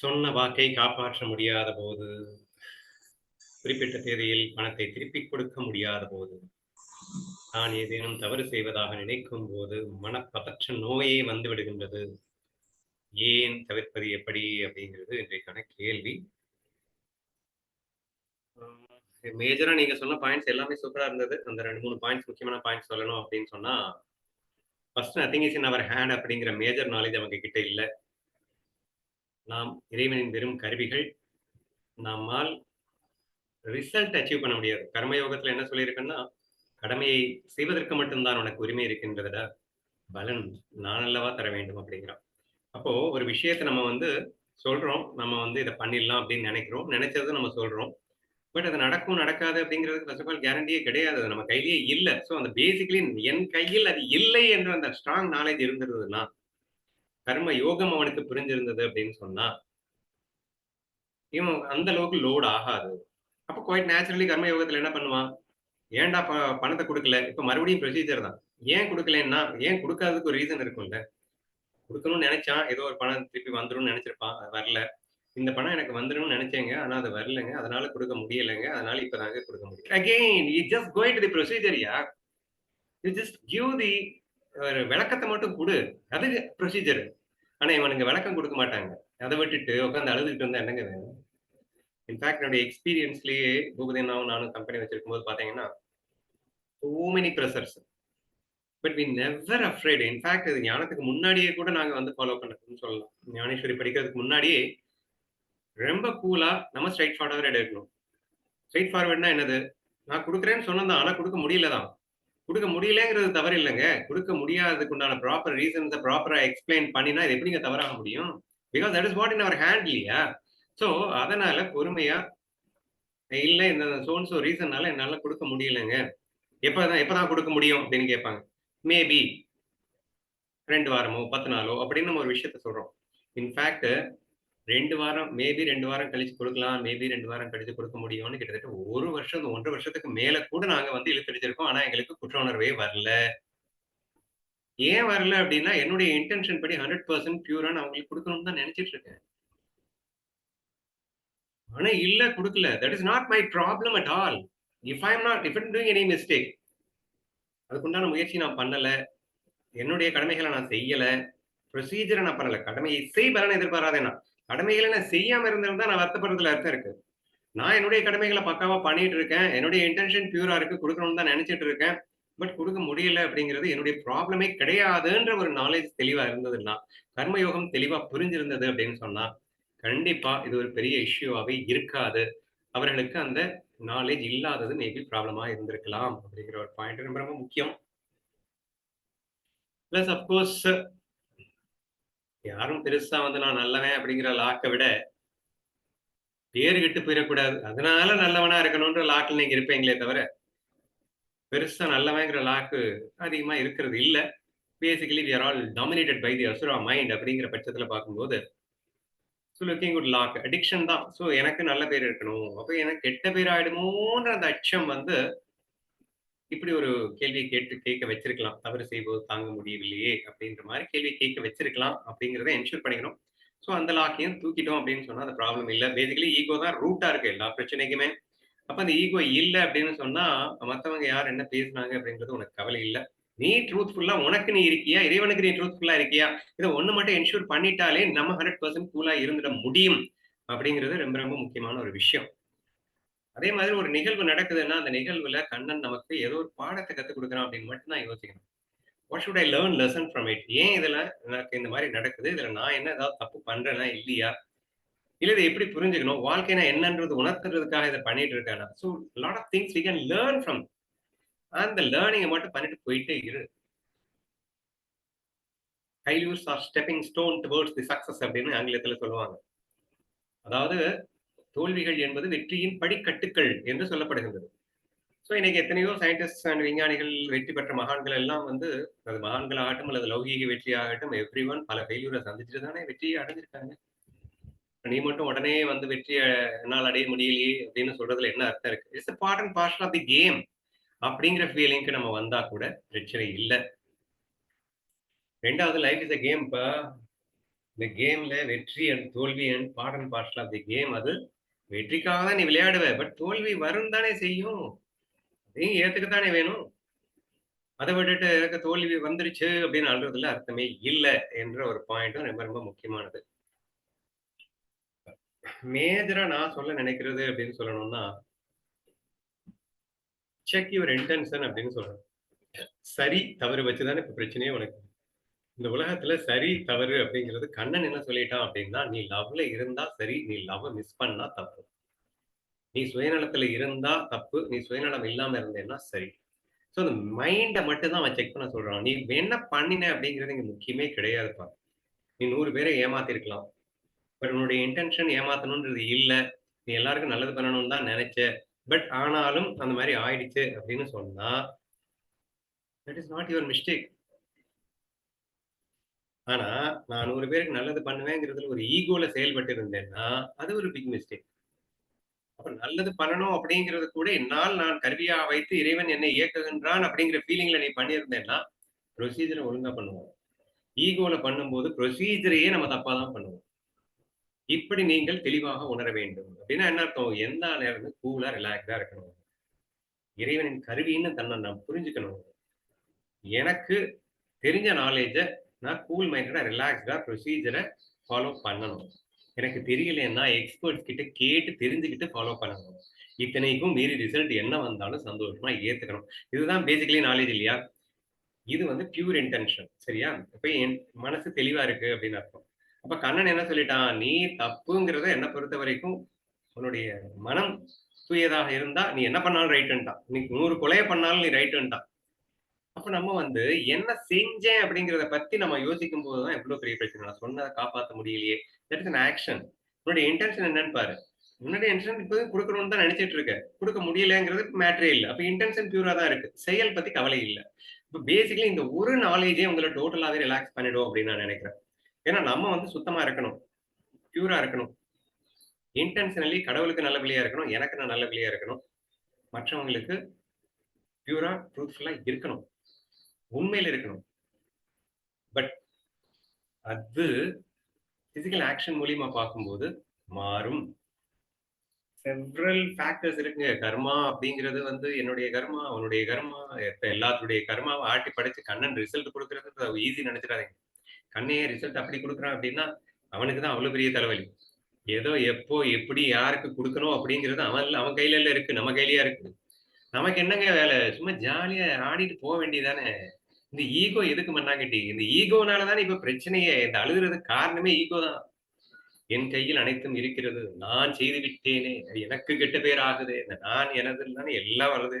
சொன்ன வாக்கை காப்பாற்ற முடியாத போது குறிப்பிட்ட தேதியில் பணத்தை திருப்பிக் கொடுக்க முடியாத போது நான் ஏதேனும் தவறு செய்வதாக நினைக்கும் போது மனப்பதற்ற நோயே வந்து விடுகின்றது. ஏன் தவிர்ப்பது எப்படி அப்படிங்கிறது இன்றைக்கான கேள்வி. மேஜரா நீங்க சொன்ன பாயிண்ட்ஸ் எல்லாமே சூப்பரா இருந்தது. அந்த ரெண்டு மூணு பாயிண்ட்ஸ் முக்கியமான பாயிண்ட்ஸ் சொல்லணும் அப்படின்னு சொன்னா first nothing is in our hand அப்படிங்கிற மேஜர் நாலேஜ் அவங்க கிட்ட இல்லை. நாம் இறைவனின் வெறும் கருவிகள். நம்மால் ரிசல்ட் அச்சீவ் பண்ண முடியாது. கர்மயோகத்துல என்ன சொல்லியிருக்கேன்னா கடமையை செய்வதற்கு மட்டும்தான் உனக்கு உரிமை இருக்கின்றதா பலன் நான் அல்லவா தர வேண்டும் அப்படிங்கிறான். அப்போ ஒரு விஷயத்தை நம்ம வந்து சொல்றோம் நம்ம வந்து இதை பண்ணிடலாம் அப்படின்னு நினைக்கிறோம். நினைச்சதை நம்ம சொல்றோம். பட் அது நடக்கும் நடக்காது அப்படிங்கிறது ஃபர்ஸ்ட் ஆஃப் ஆல் கேரண்டியே கிடையாது. நம்ம கையிலேயே இல்லை. ஸோ அந்த பேசிக்கலி என் கையில் அது இல்லை என்ற அந்த ஸ்ட்ராங் நாலேஜ் இருந்திருந்ததுன்னா கர்ம யோகம் அவனுக்கு புரிஞ்சிருந்தது அப்படின்னு சொன்னா இவன் அந்த அளவுக்கு லோடு ஆகாது. அப்போ குவைட் நேச்சுரலி கர்ம யோகத்துல என்ன பண்ணுவான்? ஏன்டா ப பணத்தை கொடுக்கல? இப்ப மறுபடியும் ப்ரொசீஜர் தான். ஏன் கொடுக்கலன்னா ஏன் கொடுக்காததுக்கு ஒரு ரீசன் இருக்கும்ல. கொடுக்கணும்னு நினைச்சான் ஏதோ ஒரு பணம் திருப்பி வந்துடும் நினைச்சிருப்பான் அது வரல. இந்த பணம் எனக்கு வந்துடும் நினைச்சேங்க ஆனா அது வரலங்க. அதனால கொடுக்க முடியலைங்க. அதனால இப்பதாங்க கொடுக்க முடியும். Again you just going to the procedure yeah you just give the ஒரு விளக்கத்தை மட்டும் கொடு. அது ப்ரொசீஜர் ஆனா இவனுங்க விளக்கம் கொடுக்க மாட்டாங்க. அதை விட்டுட்டு உட்காந்து அழுதுகிட்டு இருந்தா என்னங்க வேணும்? இன்ஃபேக்ட் என்னுடைய எக்ஸ்பீரியன்ஸ்லயே பூபதினாவும் நானும் கம்பெனி வச்சிருக்கும் போது பாத்தீங்கன்னா so many freshers but we never afraid in fact இது ஞானத்துக்கு முன்னாடியே கூட நாங்க வந்து ஃபாலோ பண்ணணும்னு சொல்லலாம். ஞானேஸ்வரி படிக்கிறதுக்கு முன்னாடியே ரொம்ப கூலா நம்ம ஸ்ட்ரைட் ஃபார்வர்டு எடுக்கணும் ஸ்ட்ரைட் ஃபார்வர்ட்னா என்னது? நான் கொடுக்குறேன்னு சொன்னதான் ஆனா கொடுக்க முடியல தான். கொடுக்க முடியலங்கிறது தவறு இல்லைங்க. கொடுக்க முடியாததுக்கு உண்டான ப்ராப்பர் ரீசன்ஸை ப்ராப்பரா எக்ஸ்பிளைன் பண்ணினா இது எப்படிங்க தவறாக முடியும்? Because that is what in our hand இல்லையா? ஸோ அதனால பொறுமையா இல்லை இந்த சோன்ஸோ ரீசன்னால என்னால் கொடுக்க முடியலைங்க. எப்போதான் எப்போதான் கொடுக்க முடியும் அப்படின்னு கேட்பாங்க. மேபி ரெண்டு வாரமோ பத்து நாளோ அப்படின்னு நம்ம ஒரு விஷயத்த சொல்றோம். இன்ஃபேக்ட் ரெண்டு வாரம் மேபி ரெண்டு வாரம் கழிச்சு கொடுக்கலாம் மேபி ரெண்டு வாரம் கழிச்சு கொடுக்க முடியும்னு கிட்டத்தட்ட ஒரு வருஷம் ஒன்றரை வருஷத்துக்கு மேல கூட நாங்க வந்து இழுத்தடிச்சிருக்கோம். ஆனா எங்களுக்கு குற்ற உணர்வே வரல. ஏன் வரல அப்படின்னா என்னுடைய இன்டென்ஷன் படி ஹண்ட்ரட் பர்சன்ட் பியூரா நான் அவங்களுக்கு கொடுக்கணும்னு தான் நினைச்சிட்டு இருக்கேன். ஆனா இல்ல கொடுக்கல. That is not my problem at all if I am not if doing any mistake அதுக்குண்டான முயற்சி நான் பண்ணல. என்னுடைய கடமைகளை நான் செய்யல. ப்ரொசீஜரை நான் பண்ணல. கடமையை செய் பலனை எதிர்பாராதேனா கடமைகளை நான் செய்யாம இருந்திருந்தா நான் வருத்தப்படுறதுல அர்த்தம் இருக்கு. நான் என்னுடைய கடமைகளை பக்காவா பண்ணிட்டு இருக்கேன். என்னுடைய இன்டென்ஷன் பியூரா இருக்கு. கொடுக்கணும்னு தான் நினைச்சிட்டு இருக்கேன். பட் கொடுக்க முடியல அப்படிங்கிறது என்னுடைய ப்ராப்ளமே கிடையாதுன்ற ஒரு நாலேஜ் தெளிவா இருந்ததுன்னா கர்மயோகம் தெளிவா புரிஞ்சிருந்தது அப்படின்னு சொன்னா கண்டிப்பா இது ஒரு பெரிய இஷ்யூவாவே இருக்காது. அவர்களுக்கு அந்த நாலேஜ் இல்லாதது மேபி ப்ராப்ளமா இருந்திருக்கலாம் அப்படிங்கிற ஒரு பாயிண்ட் ரொம்ப ரொம்ப முக்கியம் பிளஸ் அப்கோர்ஸ் யாரும் பெருசா வந்து நான் நல்லவன் அப்படிங்கிற லாக்கை விட பேரு கெட்டு போயிடக்கூடாது. அதனால நல்லவனா இருக்கணும்ன்ற லாக்கில் நீங்க இருப்பீங்களே தவிர பெருசா நல்லவங்கிற லாக்கு அதிகமா இருக்கிறது இல்ல. Basically we are all dominated by the Asura mind அப்படிங்கிற பட்சத்துல பார்க்கும்போது so looking good luck addiction தான். ஸோ எனக்கு நல்ல பேர் இருக்கணும். அப்போ எனக்கு கெட்ட பேர் ஆயிடுமோன்ற அந்த அச்சம் வந்து இப்படி ஒரு கேள்வியை கேட்டு கேட்க வச்சிருக்கலாம். தவறு செய்வது தாங்க முடியவில்லையே அப்படின்ற மாதிரி கேள்வி கேட்க வச்சிருக்கலாம் அப்படிங்கிறத என்ஷூர் பண்ணிக்கணும். ஸோ அந்த லாக்கையும் தூக்கிட்டோம் அப்படின்னு சொன்னா அந்த ப்ராப்ளம் இல்லை. பேசிக்கலி ஈகோ தான் ரூட்டா இருக்கு எல்லா பிரச்சனைக்குமே. அப்ப அந்த ஈகோ இல்லை அப்படின்னு சொன்னா மற்றவங்க யார் என்ன பேசுனாங்க அப்படிங்கிறது உனக்கு கவலை இல்லை. நீ ட்ரூத்ஃபுல்லா உனக்கு நீ இருக்கியா? இறைவனுக்கு நீ ட்ரூத்ஃபுல்லா இருக்கியா? இதை ஒண்ணு மட்டும் என்ஷூர் பண்ணிட்டாலே நம்ம ஹண்ட்ரட் பர்சன்ட் கூலா இருந்துட முடியும் அப்படிங்கிறது ரொம்ப ரொம்ப முக்கியமான ஒரு விஷயம். அதே மாதிரி ஒரு நிகழ்வு நடக்குதுன்னா அந்த நிகழ்வுல கண்ணன் நமக்கு ஏதோ ஒரு பாடத்தை கத்துக் கொடுக்குறான் அப்படின்னு மட்டும் தான் யோசிக்கணும். What should I learn lesson from it ஏன் இதுல எனக்கு இந்த மாதிரி நடக்குது? இதுல நான் என்ன ஏதாவது தப்பு பண்றேனா இல்லையா? இல்ல இதை எப்படி புரிஞ்சுக்கணும்? வாழ்க்கைனா என்னன்றது உணர்த்துறதுக்காக இதை பண்ணிட்டு இருக்கானா? So lot of things we can learn from அந்த லேர்னிங்கை மட்டும் பண்ணிட்டு போயிட்டே இரு. Failures are stepping stone towards the success அப்படின்னு ஆங்கிலத்தில் சொல்லுவாங்க. அதாவது தோல்விகள் என்பது வெற்றியின் படிக்கட்டுக்கள் என்று சொல்லப்படுகின்றது. ஸோ இன்னைக்கு எத்தனையோ சயின்டிஸ்ட் அண்ட் விஞ்ஞானிகள் வெற்றி பெற்ற மகான்கள் எல்லாம் வந்து அது மகான்கள் ஆகட்டும் அல்லது லௌகீக வெற்றி ஆகட்டும் எவ்ரி ஒன் பல ஃபெயிலியூரை சந்திச்சுட்டு தானே வெற்றியை அடைஞ்சிருக்காங்க. நீ மட்டும் உடனே வந்து வெற்றியை என்னால் அடைய முடியலையே அப்படின்னு சொல்றதுல என்ன அர்த்தம் இருக்கு? It's part and parcel of the game அப்படிங்கிற ஃபீலிங்க்கு நம்ம வந்தா கூட பிரச்சனை இல்லை. ரெண்டாவது லைஃப் இஸ் அ கேம் இந்த கேம்ல வெற்றி அண்ட் தோல்வி and part and parcel of the game அது வெற்றிக்காக தான் நீ விளையாடுவ. பட் தோல்வி வரும் தானே செய்யும். அதையும் ஏத்துக்கத்தானே வேணும். அதை விட்டுட்டு எனக்கு தோல்வி வந்துருச்சு அப்படின்னு அழுறதுல அர்த்தமே இல்லை என்ற ஒரு பாயிண்ட்டும் ரொம்ப ரொம்ப முக்கியமானது. மேஜரா நான் சொல்ல நினைக்கிறது அப்படின்னு சொல்லணும்னா செக் யுவர் இன்டென்ஷன் அப்படின்னு சொல்றேன். சரி, தவறு வச்சு தானே இப்ப பிரச்சனையே உனக்கு. இந்த உலகத்துல சரி, தவறு அப்படிங்கிறது கண்ணன் என்ன சொல்லிட்டான் அப்படின்னா, நீ லவ்ல இருந்தா சரி, நீ லவ் மிஸ் பண்ணா தப்பு. நீ சுயநலத்துல இருந்தா தப்பு, நீ சுயநலம் இல்லாம இருந்தேன்னா சரி. ஸோ அந்த மைண்டை மட்டும் தான் அவன் செக் பண்ண சொல்றான். நீ என்ன பண்ணின அப்படிங்கிறது இங்க முக்கியமே கிடையாதுப்பா. நீ நூறு பேரை ஏமாத்திருக்கலாம். பட் உன்னுடைய இன்டென்ஷன் ஏமாத்தணுன்றது இல்லை நீ எல்லாருக்கும் நல்லது பண்ணணும்னு தான் நினைச்ச பட் ஆனாலும் அந்த மாதிரி ஆயிடுச்சு அப்படின்னு சொன்னா that is not your mistake. ஆனா, நான் ஒரு பேருக்கு நல்லது பண்ணுவேங்கிறதுல ஒரு ஈகோல செயல்பட்டு இருந்தேன்னா, அது ஒரு பிக் மிஸ்டேக். அப்ப நல்லது பண்ணணும் அப்படிங்கிறது கூட என்னால் நான் கருவியா வைத்து இறைவன் என்னை இயக்குகின்றான் அப்படிங்கிற ஃபீலிங்ல நீ பண்ணியிருந்தேன்னா, ப்ரொசீஜரை ஒழுங்கா பண்ணுவோம். ஈகோல பண்ணும்போது ப்ரொசீஜரையே நம்ம தப்பா தான் பண்ணுவோம். இப்படி நீங்கள் தெளிவாக உணர வேண்டும். அப்படின்னா என்ன அர்த்தம்? எந்த நேரமும் கூலா, ரிலாக்ஸா இருக்கணும். இறைவனின் கருவின்னு தன்னை நான் புரிஞ்சுக்கணும். எனக்கு தெரிஞ்ச நாலேஜை நான் கூல் மைண்டடாக ரிலாக்ஸ்டாக ப்ரொசீஜரை ஃபாலோ பண்ணணும். எனக்கு தெரியலைன்னா எக்ஸ்பர்ட்ஸ் கிட்ட கேட்டு தெரிஞ்சுக்கிட்டு ஃபாலோ பண்ணணும். இத்தனைக்கும் மீறி ரிசல்ட் என்ன வந்தாலும் சந்தோஷமா ஏத்துக்கணும். இதுதான் பேசிக்கலி நாலேஜ் இல்லையா? இது வந்து பியூர் இன்டென்ஷன். சரியா? இப்போ என் மனசு தெளிவா இருக்கு அப்படின்னு அர்த்தம். அப்ப கண்ணன் என்ன சொல்லிட்டான்? நீ தப்புங்கிறத என்ன பொறுத்தவரைக்கும் உன்னுடைய மனம் தூயதாக இருந்தா, நீ என்ன பண்ணாலும் ரைட்டுன்ட்டான். நீ நூறு கொலையை பண்ணாலும் நீ ரைட்டுன்ட்டான். அப்ப நம்ம வந்து என்ன செஞ்சேன் அப்படிங்கிறத பத்தி நம்ம யோசிக்கும்போது தான் எவ்வளவு பெரிய பிரச்சனை. நான் சொன்னதை காப்பாற்ற முடியலையே. That is an action. உன்னுடைய இன்டென்ஷன் என்னன்னு பாரு. உன்னுடைய இன்டென்ஷன் இப்போ கொடுக்கணும்னு தான் நினைச்சிட்டு இருக்க. குடுக்க முடியலங்கிறது மேட்ரே இல்ல. அப்ப இன்டென்ஷன் பியூரா தான் இருக்கு. செயல் பத்தி கவலை இல்ல. இப்போ பேசிக்கலி இந்த ஒரு நாலேஜே உங்களை டோட்டலாவே ரிலாக்ஸ் பண்ணிடும் அப்படின்னு நான் நினைக்கிறேன் ஏன்னா நம்ம வந்து சுத்தமா இருக்கணும். பியூரா இருக்கணும். இன்டென்ஷனலி கடவுளுக்கு நல்ல பிள்ளையா இருக்கணும். எனக்கு நான் நல்ல பிள்ளையா இருக்கணும். மற்றவங்களுக்கு பியூரா, ட்ரூத்ஃபுல்லா இருக்கணும். உண்மையில இருக்கணும். பட் அது பிசிக்கல் ஆக்ஷன் மூலியமா பார்க்கும்போது மாறும். செவ்ரல் ஃபேக்டர்ஸ் இருக்குங்க. கர்மா அப்படிங்கிறது வந்து என்னுடைய கர்மா, அவனுடைய கர்மா, இப்ப எல்லாத்துடைய கர்மாவை ஆட்டி படைச்சு கண்ணன் ரிசல்ட் கொடுக்கறது ஈஸி நினைச்சிடாதீங்க கண்ணையே ரிசல்ட் அப்படி குடுக்குறான் அப்படின்னா, அவனுக்கு தான் அவ்வளவு பெரிய தலைவலி. ஏதோ எப்போ, எப்படி, யாருக்கு கொடுக்கணும் அப்படிங்கிறது அவன் அவன் கையில இருக்கு. நம்ம கையிலயா இருக்கு. நமக்கு என்னங்க வேலை சும்மா ஜாலியா ஆடிட்டு போக வேண்டியதானே. இந்த ஈகோ எதுக்கு மண்ணாங்கட்டி? இந்த ஈகோனாலதான் இப்ப பிரச்சனையே. இந்த அழுகுறதுக்கு காரணமே ஈகோ தான். என் கையில் அனைத்தும் இருக்கிறது. நான் செய்து விட்டேனே. எனக்கு கெட்ட பேர் ஆகுது இந்த நான் எனது தானே எல்லாம் வருது.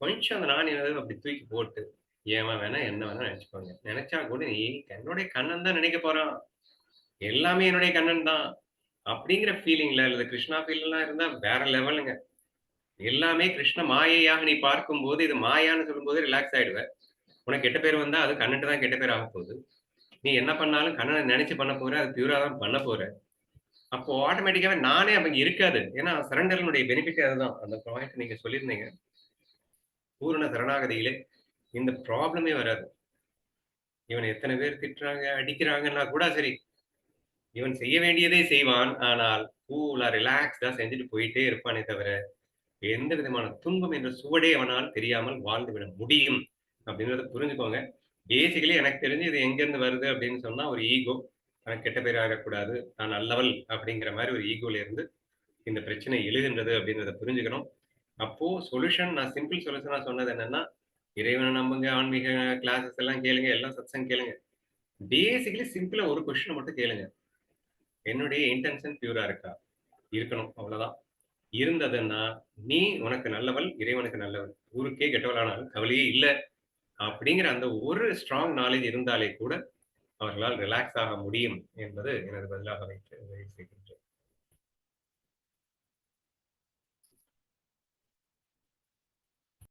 கொஞ்சம் அந்த நான் எனது அப்படி தூக்கி போட்டு, ஏமா வேணா என்ன வேணா நினைச்சுக்கோங்க நினைச்சா கூட நீ என்னுடைய கண்ணன் தான் நினைக்க போறான். எல்லாமே என்னுடைய கண்ணன் தான். அப்படிங்கிற ஃபீலிங்ல இல்லை கிருஷ்ணா ஃபீல்லாம் இருந்தா வேற லெவலுங்க. எல்லாமே கிருஷ்ண மாயையாக நீ பார்க்கும் போது இது மாயான்னு சொல்லும்போது ரிலாக்ஸ் ஆயிடுவேன் உனக்கு கெட்ட பேர் வந்தா அது கண்ணுட்டு தான் கெட்ட பேர் ஆகப் போகுது. நீ என்ன பண்ணாலும் கண்ணனை நினைச்சு பண்ண போற. அது பியூரா தான் பண்ண போற. அப்போ ஆட்டோமேட்டிக்காவே நானே அவங்க இருக்காது. ஏன்னா சரண்டரனுடைய பெனிஃபிட் அதுதான். அந்த ப்ராஜெக்ட் நீங்க சொல்லியிருந்தீங்க. பூரண சரணாகதியிலே இந்த ப்ராப்ளமே வராது. இவனை எத்தனை பேர் திட்டுறாங்க, அடிக்கிறாங்கன்னா கூட சரி. இவன் செய்ய வேண்டியதே செய்வான். ஆனால் கூலா, ரிலாக்ஸ்டா செஞ்சுட்டு போயிட்டே இருப்பானே தவிர, எந்த விதமான துன்பம் என்ற சுவடே அவனால் தெரியாமல் வாழ்ந்துவிட முடியும். அப்படின்றத புரிஞ்சுக்கோங்க. பேசிக்கலி எனக்கு தெரிஞ்சு இது எங்கேருந்து வருது அப்படின்னு சொன்னா ஒரு ஈகோ. எனக்கு கெட்ட பேர் ஆகக்கூடாது. நான் நல்லவள் அப்படிங்கிற மாதிரி ஒரு ஈகோல இருந்து இந்த பிரச்சனை எழுகின்றது அப்படின்றத புரிஞ்சுக்கணும். அப்போ சொல்யூஷன் நான் சிம்பிள் சொல்யூஷனா சொன்னது என்னன்னா, இறைவனை நம்புங்க, ஆன்மீக கிளாஸஸ் எல்லாம் கேளுங்க, எல்லாம் சத்சங் கேளுங்க. பேசிக்கலி சிம்பிளா ஒரு கொஸ்டின் மட்டும் கேளுங்க. என்னுடைய இன்டென்ஷன் பியூரா இருக்கா? இருக்கணும். அவ்வளவுதான். இருந்ததுன்னா, நீ உனக்கு நல்லவள், இறைவனுக்கு நல்லவள். ஊருக்கே கெட்டவளானாலும் கவலையே இல்லை அப்படிங்கிற அந்த ஒரு ஸ்ட்ராங் நாலேஜ் இருந்தாலே கூட, அவர்களால் ரிலாக்ஸ் ஆக முடியும் என்பது எனது பதிலாக வைத்து